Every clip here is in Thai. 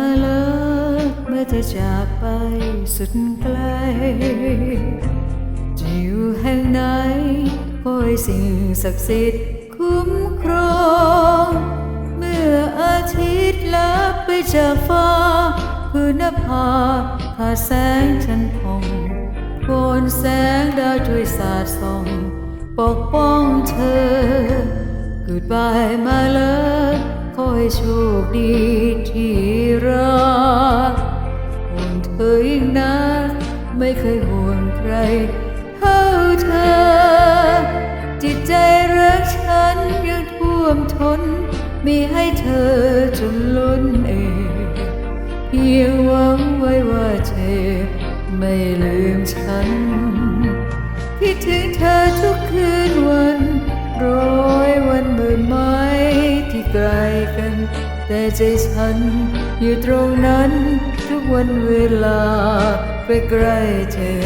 มาเลิกเมื่อเธอจากไปสุดไกล จะอยู่แห่งไหนคอยสิ่งศักดิ์สิทธิ์คุ้มครองเมื่ออาทิตย์ลับไปจากฟ้าพื้นภาผาแสงฉันพองโกนแสงดาวช่วยสาดส่อง ปกป้องเธอ Goodbye my love ขอให้โชคดีที่รักห่วงเธอยิ่งนักไม่เคยห่วงใครเท่าเธอ จิตใจรักฉันยังท่วมท้นมีให้เธอจนล้นเองเพียงหวังไว้ว่าเธอไม่ลืมฉันคิดถึงเธอทุกคืน แต่ใจฉันอยู่ตรงนั้นทุกวันเวลาใกล้เธอ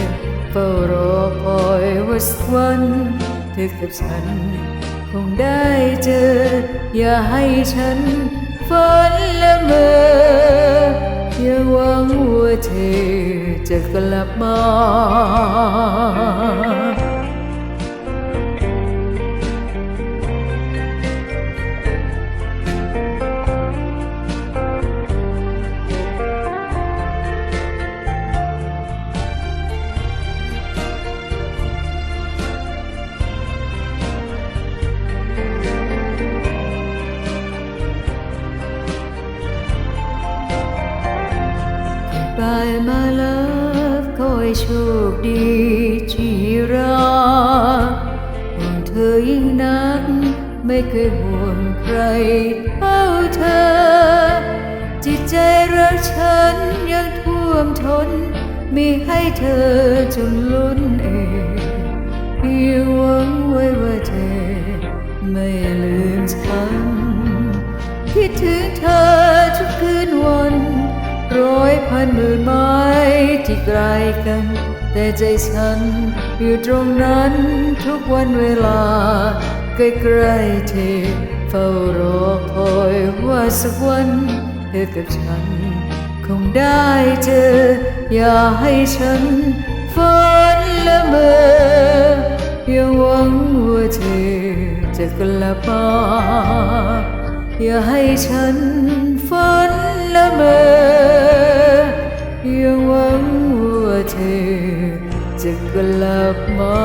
เฝ้ารอคอยว่าสักวันเธอกับฉัน คงได้เจอ อย่าให้ฉันฝันละเมออย่าหวังว่าเธอจะกลับมา Goodbye my love ขอให้โชคดีที่รักห่วงเธอยิ่งนัก ไม่เคยห่วงใครเท่าเธอ จิตใจรักฉันยังท่วมท้น มีให้เธอจนล้นเองเพียงหวังไว้ว่าเธอ ไม่ลืมฉันคิดถึงเธอทุกคืนวันร้ อนหมื่นไม้ที่ไกลกัน แต่ใจฉันอยู่ตรงนั้นทุกวันเวลา ใกล้ๆเธอเฝ้ารอคอยว่าสักวันเธอกับฉัน คงได้เจอ อย่าให้ฉันฝันละเมออย่าหวังว่าเธอจะกลับมาอย่าให้ฉันฝันละเมออย่าห วังว่าเธอจะกลับมา